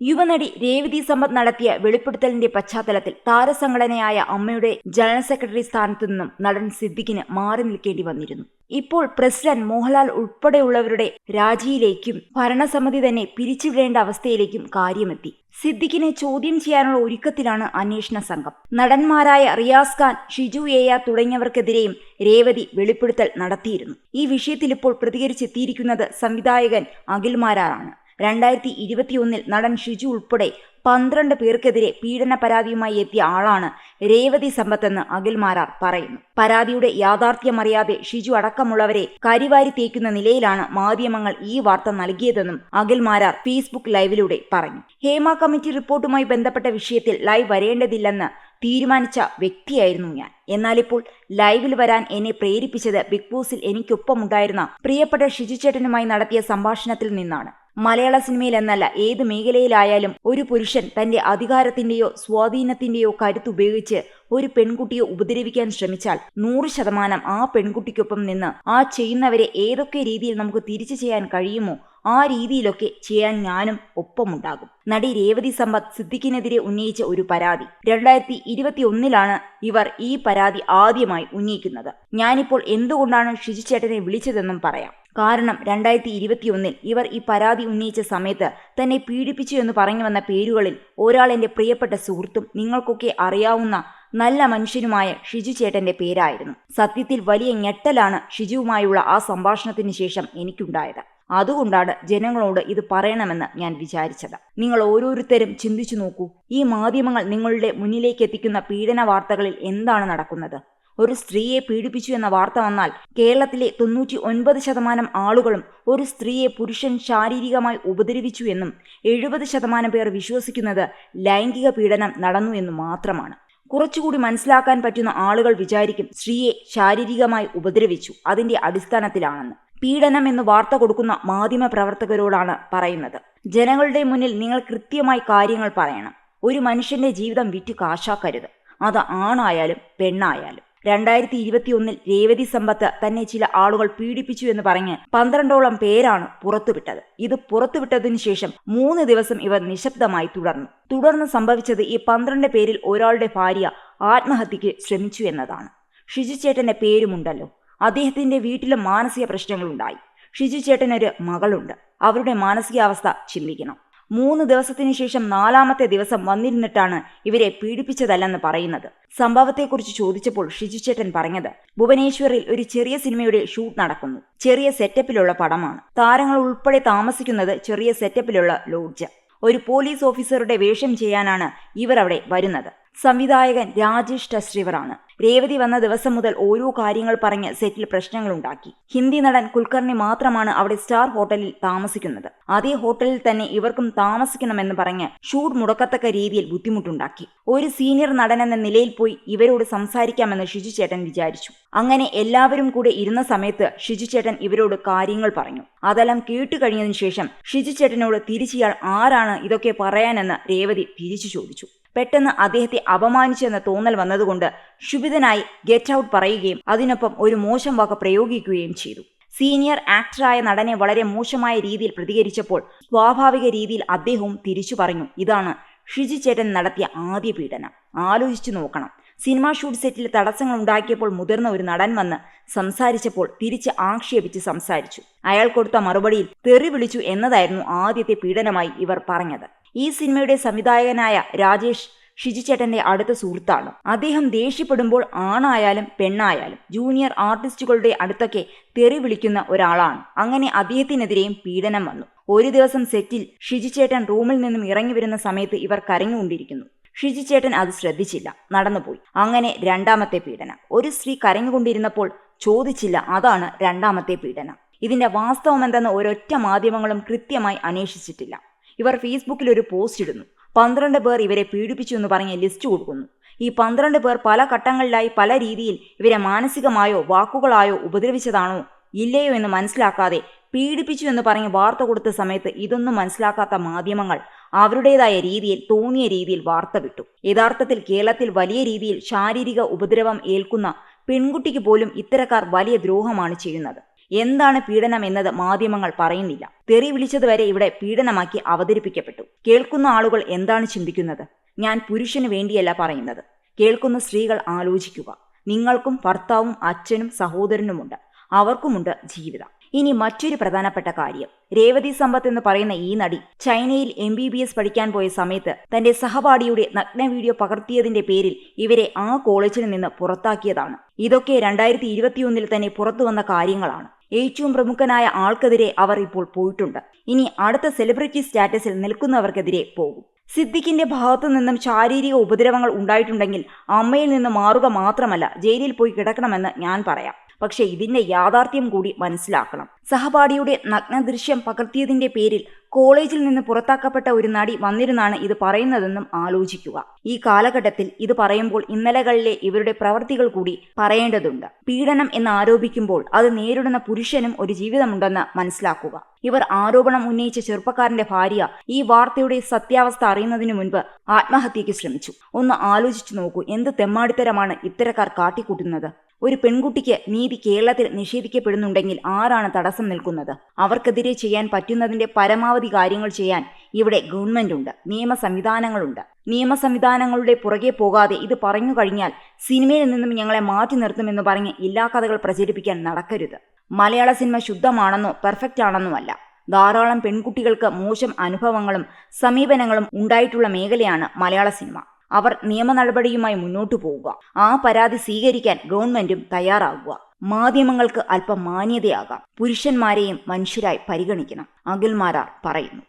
യുവനടി രേവതി സമ്പത്ത് നടത്തിയ വെളിപ്പെടുത്തലിന്റെ പശ്ചാത്തലത്തിൽ താരസംഘടനയായ അമ്മയുടെ ജനറൽ സെക്രട്ടറി സ്ഥാനത്തു നിന്നും നടൻ സിദ്ദിഖിന് മാറി നിൽക്കേണ്ടി വന്നിരുന്നു. ഇപ്പോൾ പ്രസിഡന്റ് മോഹൻലാൽ ഉൾപ്പെടെയുള്ളവരുടെ രാജിയിലേക്കും ഭരണസമിതി തന്നെ പിരിച്ചുവിടേണ്ട അവസ്ഥയിലേക്കും കാര്യമെത്തി. സിദ്ദിഖിനെ ചോദ്യം ചെയ്യാനുള്ള ഒരുക്കത്തിലാണ് അന്വേഷണ സംഘം. നടന്മാരായ റിയാസ് ഖാൻ ഷിജു ഏയ തുടങ്ങിയവർക്കെതിരെയും രേവതി വെളിപ്പെടുത്തൽ നടത്തിയിരുന്നു. ഈ വിഷയത്തിൽ ഇപ്പോൾ പ്രതികരിച്ചെത്തിയിരിക്കുന്നത് സംവിധായകൻ അഖിൽമാരാണ്. രണ്ടായിരത്തി ഇരുപത്തിയൊന്നിൽ നടൻ ഷിജു ഉൾപ്പെടെ പന്ത്രണ്ട് പേർക്കെതിരെ പീഡന പരാതിയുമായി എത്തിയ ആളാണ് രേവതി സമ്പത്തെന്ന് അഖിൽമാരാർ പറയുന്നു. പരാതിയുടെ യാഥാർത്ഥ്യമറിയാതെ ഷിജു അടക്കമുള്ളവരെ കരിവാരി തേക്കുന്ന നിലയിലാണ് മാധ്യമങ്ങൾ ഈ വാർത്ത നൽകിയതെന്നും അഖിൽമാരാർ ഫേസ്ബുക്ക് ലൈവിലൂടെ പറഞ്ഞു. ഹേമ കമ്മിറ്റി റിപ്പോർട്ടുമായി ബന്ധപ്പെട്ട വിഷയത്തിൽ ലൈവ് വരേണ്ടതില്ലെന്ന് തീരുമാനിച്ച വ്യക്തിയായിരുന്നു ഞാൻ. എന്നാലിപ്പോൾ ലൈവിൽ വരാൻ എന്നെ പ്രേരിപ്പിച്ചത് ബിഗ് ബോസിൽ എനിക്കൊപ്പമുണ്ടായിരുന്ന പ്രിയപ്പെട്ട ഷിജു ചേട്ടനുമായി നടത്തിയ സംഭാഷണത്തിൽ നിന്നാണ്. മലയാള സിനിമയിൽ എന്നല്ല ഏത് മേഖലയിലായാലും ഒരു പുരുഷൻ തന്റെ അധികാരത്തിന്റെയോ സ്വാധീനത്തിന്റെയോ കരുത്തുപയോഗിച്ച് ഒരു പെൺകുട്ടിയെ ഉപദ്രവിക്കാൻ ശ്രമിച്ചാൽ നൂറ് ശതമാനം ആ പെൺകുട്ടിക്കൊപ്പം നിന്ന് ആ ചെയ്യുന്നവരെ ഏതൊക്കെ രീതിയിൽ നമുക്ക് തിരിച്ചു ചെയ്യാൻ കഴിയുമോ ആ രീതിയിലൊക്കെ ചെയ്യാൻ ഞാനും ഒപ്പമുണ്ടാകും. നടി രേവതി സമ്പത്ത് സിദ്ദിഖിനെതിരെ ഉന്നയിച്ച ഒരു പരാതി. രണ്ടായിരത്തി ഇരുപത്തി ഒന്നിലാണ് ഇവർ ഈ പരാതി ആദ്യമായി ഉന്നയിക്കുന്നത്. ഞാനിപ്പോൾ എന്തുകൊണ്ടാണ് ഷിജിച്ചേട്ടനെ വിളിച്ചതെന്നും പറയാം. കാരണം രണ്ടായിരത്തി ഇരുപത്തിയൊന്നിൽ ഇവർ ഈ പരാതി ഉന്നയിച്ച സമയത്ത് തന്നെ പീഡിപ്പിച്ചു എന്ന് പറഞ്ഞു വന്ന പേരുകളിൽ ഒരാൾ എന്റെ പ്രിയപ്പെട്ട സുഹൃത്തും നിങ്ങൾക്കൊക്കെ അറിയാവുന്ന നല്ല മനുഷ്യനുമായ ഷിജു ചേട്ടന്റെ പേരായിരുന്നു. സത്യത്തിൽ വലിയ ഞെട്ടലാണ് ഷിജുവുമായുള്ള ആ സംഭാഷണത്തിന് ശേഷം എനിക്കുണ്ടായത്. അതുകൊണ്ടാണ് ജനങ്ങളോട് ഇത് പറയണമെന്ന് ഞാൻ വിചാരിച്ചത്. നിങ്ങൾ ഓരോരുത്തരും ചിന്തിച്ചു നോക്കൂ. ഈ മാധ്യമങ്ങൾ നിങ്ങളുടെ മുന്നിലേക്ക് എത്തിക്കുന്ന പീഡന വാർത്തകളിൽ എന്താണ് നടക്കുന്നത്? ഒരു സ്ത്രീയെ പീഡിപ്പിച്ചു എന്ന വാർത്ത വന്നാൽ കേരളത്തിലെ തൊണ്ണൂറ്റി ഒൻപത് ശതമാനം ആളുകളും ഒരു സ്ത്രീയെ പുരുഷൻ ശാരീരികമായി ഉപദ്രവിച്ചു എന്നും എഴുപത് ശതമാനം പേർ വിശ്വസിക്കുന്നത് ലൈംഗിക പീഡനം നടന്നു എന്നും മാത്രമാണ്. കുറച്ചുകൂടി മനസ്സിലാക്കാൻ പറ്റുന്ന ആളുകൾ വിചാരിക്കും സ്ത്രീയെ ശാരീരികമായി ഉപദ്രവിച്ചു. അതിന്റെ അടിസ്ഥാനത്തിലാണെന്ന്. പീഡനം എന്ന് വാർത്ത കൊടുക്കുന്ന മാധ്യമ പ്രവർത്തകരോടാണ് പറയുന്നത്. ജനങ്ങളുടെ മുന്നിൽ നിങ്ങൾ കൃത്യമായി കാര്യങ്ങൾ പറയണം. ഒരു മനുഷ്യന്റെ ജീവിതം വിറ്റ് കാശാക്കരുത്. അത് ആണായാലും പെണ്ണായാലും. രണ്ടായിരത്തി ഇരുപത്തിയൊന്നിൽ രേവതി സമ്പത്ത് തന്നെ ചില ആളുകൾ പീഡിപ്പിച്ചു എന്ന് പറഞ്ഞ് പന്ത്രണ്ടോളം പേരാണ് പുറത്തുവിട്ടത്. ഇത് പുറത്തുവിട്ടതിനു ശേഷം മൂന്ന് ദിവസം ഇവർ നിശബ്ദമായി തുടർന്നു. തുടർന്ന് സംഭവിച്ചത് ഈ പന്ത്രണ്ട് പേരിൽ ഒരാളുടെ ഭാര്യ ആത്മഹത്യക്ക് ശ്രമിച്ചു എന്നതാണ്. ഷിജു ചേട്ടന്റെ പേരുമുണ്ടല്ലോ. അദ്ദേഹത്തിന്റെ വീട്ടിലും മാനസിക പ്രശ്നങ്ങളുണ്ടായി. ഷിജു ചേട്ടനൊരു മകളുണ്ട്. അവരുടെ മാനസികാവസ്ഥ ചിന്തിക്കണം. മൂന്ന് ദിവസത്തിനു ശേഷം നാലാമത്തെ ദിവസം വന്നിരുന്നിട്ടാണ് ഇവരെ പീഡിപ്പിച്ചതല്ലെന്ന് പറയുന്നത്. സംഭവത്തെക്കുറിച്ച് ചോദിച്ചപ്പോൾ ഷിജു ചേട്ടൻ പറഞ്ഞത് ഭുവനേശ്വറിൽ ഒരു ചെറിയ സിനിമയുടെ ഷൂട്ട് നടക്കുന്നു. ചെറിയ സെറ്റപ്പിലുള്ള പടമാണ്. താരങ്ങൾ ഉൾപ്പെടെ താമസിക്കുന്നത് ചെറിയ സെറ്റപ്പിലുള്ള ലോഡ്ജ്. ഒരു പോലീസ് ഓഫീസറുടെ വേഷം ചെയ്യാനാണ് ഇവർ അവിടെ വരുന്നത്. സംവിധായകൻ രാജേഷ് ടസ്രിവറാണ്. രേവതി വന്ന ദിവസം മുതൽ ഓരോ കാര്യങ്ങൾ പറഞ്ഞ് സെറ്റിൽ പ്രശ്നങ്ങളുണ്ടാക്കി. ഹിന്ദി നടൻ കുൽക്കർണി മാത്രമാണ് അവിടെ സ്റ്റാർ ഹോട്ടലിൽ താമസിക്കുന്നത്. അതേ ഹോട്ടലിൽ തന്നെ ഇവർക്കും താമസിക്കണമെന്ന് പറഞ്ഞ് ഷൂട്ട് മുടക്കത്തക്ക രീതിയിൽ ബുദ്ധിമുട്ടുണ്ടാക്കി. ഒരു സീനിയർ നടൻ എന്ന നിലയിൽ പോയി ഇവരോട് സംസാരിക്കാമെന്ന് ഷിജു ചേട്ടൻ വിചാരിച്ചു. അങ്ങനെ എല്ലാവരും കൂടെ ഇരുന്ന സമയത്ത് ഷിജു ചേട്ടൻ ഇവരോട് കാര്യങ്ങൾ പറഞ്ഞു. അതെല്ലാം കേട്ടു കഴിഞ്ഞതിന് ശേഷം ഷിജു ചേട്ടനോട് തിരിച്ചിയാൾ ആരാണ് ഇതൊക്കെ പറയാനെന്ന് രേവതി തിരിച്ചു ചോദിച്ചു. പെട്ടെന്ന് അദ്ദേഹത്തെ അപമാനിച്ചെന്ന തോന്നൽ വന്നതുകൊണ്ട് ക്ഷുഭിതനായി ഗെറ്റ് ഔട്ട് പറയുകയും അതിനൊപ്പം ഒരു മോശം വാക്ക് പ്രയോഗിക്കുകയും ചെയ്തു. സീനിയർ ആക്ടറായ നടനെ വളരെ മോശമായ രീതിയിൽ പ്രതികരിച്ചപ്പോൾ സ്വാഭാവിക രീതിയിൽ അദ്ദേഹവും തിരിച്ചു പറഞ്ഞു. ഇതാണ് ഷിജി ചേട്ടൻ നടത്തിയ ആദ്യ പീഡനം. ആലോചിച്ചു നോക്കണം. സിനിമാ ഷൂട്ട് സെറ്റിൽ തടസ്സങ്ങൾ ഉണ്ടാക്കിയപ്പോൾ മുതിർന്ന ഒരു നടൻ വന്ന് സംസാരിച്ചപ്പോൾ തിരിച്ച് ആക്ഷേപിച്ച് സംസാരിച്ചു. അയാൾ കൊടുത്ത മറുപടിയിൽ തെറി വിളിച്ചു എന്നതായിരുന്നു ആദ്യത്തെ പീഡനമായി ഇവർ പറഞ്ഞത്. ഈ സിനിമയുടെ സംവിധായകനായ രാജേഷ് ഷിജിചേട്ടന്റെ അടുത്ത സുഹൃത്താണ്. അദ്ദേഹം ദേഷ്യപ്പെടുമ്പോൾ ആണായാലും പെണ്ണായാലും ജൂനിയർ ആർട്ടിസ്റ്റുകളുടെ അടുത്തൊക്കെ തെറി വിളിക്കുന്ന ഒരാളാണ്. അങ്ങനെ അദ്ദേഹത്തിനെതിരെയും പീഡനം വന്നു. ഒരു ദിവസം സെറ്റിൽ ഷിജിചേട്ടൻ റൂമിൽ നിന്നും ഇറങ്ങി വരുന്ന സമയത്ത് ഇവർ കരഞ്ഞുകൊണ്ടിരിക്കുന്നു. ഷിജിചേട്ടൻ അത് ശ്രദ്ധിച്ചില്ല. നടന്നുപോയി. അങ്ങനെ രണ്ടാമത്തെ പീഡനം. ഒരു സ്ത്രീ കരഞ്ഞുകൊണ്ടിരുന്നപ്പോൾ ചോദിച്ചില്ല അതാണ് രണ്ടാമത്തെ പീഡനം? ഇതിന്റെ വാസ്തവം എന്തെന്ന് ഒരൊറ്റ മാധ്യമങ്ങളും കൃത്യമായി അന്വേഷിച്ചിട്ടില്ല. ഇവർ ഫേസ്ബുക്കിൽ ഒരു പോസ്റ്റ് ഇടുന്നു. പന്ത്രണ്ട് പേർ ഇവരെ പീഡിപ്പിച്ചു എന്ന് പറഞ്ഞ് ലിസ്റ്റ് കൊടുക്കുന്നു. ഈ പന്ത്രണ്ട് പേർ പല ഘട്ടങ്ങളിലായി പല രീതിയിൽ ഇവരെ മാനസികമായോ വാക്കുകളായോ ഉപദ്രവിച്ചതാണോ ഇല്ലയോ എന്ന് മനസ്സിലാക്കാതെ പീഡിപ്പിച്ചു എന്ന് പറഞ്ഞ് വാർത്ത കൊടുത്ത സമയത്ത് ഇതൊന്നും മനസ്സിലാക്കാത്ത മാധ്യമങ്ങൾ അവരുടേതായ രീതിയിൽ തോന്നിയ രീതിയിൽ വാർത്ത വിട്ടു. യഥാർത്ഥത്തിൽ കേരളത്തിൽ വലിയ രീതിയിൽ ശാരീരിക ഉപദ്രവം ഏൽക്കുന്ന പെൺകുട്ടിക്ക് പോലും ഇത്തരക്കാർ വലിയ ദ്രോഹമാണ് ചെയ്യുന്നത്. എന്താണ് പീഡനം എന്നത് മാധ്യമങ്ങൾ പറയുന്നില്ല. തെറി വിളിച്ചതുവരെ ഇവിടെ പീഡനമാക്കി അവതരിപ്പിക്കപ്പെട്ടു. കേൾക്കുന്ന ആളുകൾ എന്താണ് ചിന്തിക്കുന്നത്? ഞാൻ പുരുഷന് വേണ്ടിയല്ല പറയുന്നത്. കേൾക്കുന്ന സ്ത്രീകൾ ആലോചിക്കുക. നിങ്ങൾക്കും ഭർത്താവും അച്ഛനും സഹോദരനുമുണ്ട്. അവർക്കുമുണ്ട് ജീവിതം. ഇനി മറ്റൊരു പ്രധാനപ്പെട്ട കാര്യം. രേവതി സമ്പത്ത് എന്ന് പറയുന്ന ഈ നടി ചൈനയിൽ എം ബി ബി എസ് പഠിക്കാൻ പോയ സമയത്ത് തന്റെ സഹപാഠിയുടെ നഗ്ന വീഡിയോ പകർത്തിയതിന്റെ പേരിൽ ഇവരെ ആ കോളേജിൽ നിന്ന് പുറത്താക്കിയതാണ്. ഇതൊക്കെ രണ്ടായിരത്തി ഇരുപത്തിയൊന്നിൽ തന്നെ പുറത്തു വന്ന കാര്യങ്ങളാണ്. ഏറ്റവും പ്രമുഖനായ ആൾക്കെതിരെ അവർ ഇപ്പോൾ പോയിട്ടുണ്ട്. ഇനി അടുത്ത സെലിബ്രിറ്റി സ്റ്റാറ്റസിൽ നിൽക്കുന്നവർക്കെതിരെ പോകും. സിദ്ദിഖിന്റെ ഭാഗത്തു നിന്നും ശാരീരിക ഉപദ്രവങ്ങൾ ഉണ്ടായിട്ടുണ്ടെങ്കിൽ അമ്മയിൽ നിന്ന് മാറുക മാത്രമല്ല ജയിലിൽ പോയി കിടക്കണമെന്ന് ഞാൻ പറയാം. പക്ഷെ ഇതിന്റെ യാഥാർത്ഥ്യം കൂടി മനസ്സിലാക്കണം. സഹപാഠിയുടെ നഗ്നദൃശ്യം പകർത്തിയതിന്റെ പേരിൽ കോളേജിൽ നിന്ന് പുറത്താക്കപ്പെട്ട ഒരു നടി വന്നിരുന്നാണ് ഇത് പറയുന്നതെന്നും ആലോചിക്കുക. ഈ കാലഘട്ടത്തിൽ ഇത് പറയുമ്പോൾ ഇന്നലകളിലെ ഇവരുടെ പ്രവർത്തികൾ കൂടി പറയേണ്ടതുണ്ട്. പീഡനം എന്ന് ആരോപിക്കുമ്പോൾ അത് നേരിടുന്ന പുരുഷനും ഒരു ജീവിതമുണ്ടെന്ന് മനസ്സിലാക്കുക. ഇവർ ആരോപണം ഉന്നയിച്ച ചെറുപ്പക്കാരന്റെ ഭാര്യ ഈ വാർത്തയുടെ സത്യാവസ്ഥ അറിയുന്നതിനു മുൻപ് ആത്മഹത്യയ്ക്ക് ശ്രമിച്ചു. ഒന്ന് ആലോചിച്ചു നോക്കൂ എന്ത് തെമ്മാടിത്തരമാണ് ഇത്തരക്കാർ കാട്ടിക്കൂട്ടുന്നത്? ഒരു പെൺകുട്ടിക്ക് നീതി കേരളത്തിൽ നിഷേധിക്കപ്പെടുന്നുണ്ടെങ്കിൽ ആരാണ് തടസ്സം? നിൽക്കുന്നത്. അവർക്കെതിരെ ചെയ്യാൻ പറ്റുന്നതിന്റെ പരമാവധി കാര്യങ്ങൾ ചെയ്യാൻ ഇവിടെ ഗവൺമെന്റ് ഉണ്ട് നിയമ സംവിധാനങ്ങളുണ്ട്. നിയമ സംവിധാനങ്ങളുടെ പുറകെ പോകാതെ ഇത് പറഞ്ഞു കഴിഞ്ഞാൽ സിനിമയിൽ നിന്നും ഞങ്ങളെ മാറ്റി നിർത്തുമെന്ന് പറഞ്ഞ് എല്ലാ കഥകൾ പ്രചരിപ്പിക്കാൻ നടക്കരുത്. മലയാള സിനിമ ശുദ്ധമാണെന്നോ പെർഫെക്റ്റ് ആണെന്നോ അല്ല. ധാരാളം പെൺകുട്ടികൾക്ക് മോശം അനുഭവങ്ങളും സമീപനങ്ങളും ഉണ്ടായിട്ടുള്ള മേഖലയാണ് മലയാള സിനിമ. അവർ നിയമ നടപടിയുമായി മുന്നോട്ടു പോവുക. ആ പരാതി സ്വീകരിക്കാൻ ഗവൺമെന്റും തയ്യാറാകുക മാധ്യമങ്ങൾക്ക് അല്പം മാന്യതയാകാം. പുരുഷന്മാരെയും മനുഷ്യരായി പരിഗണിക്കണം. അഖിൽമാരാർ പറയുന്നു.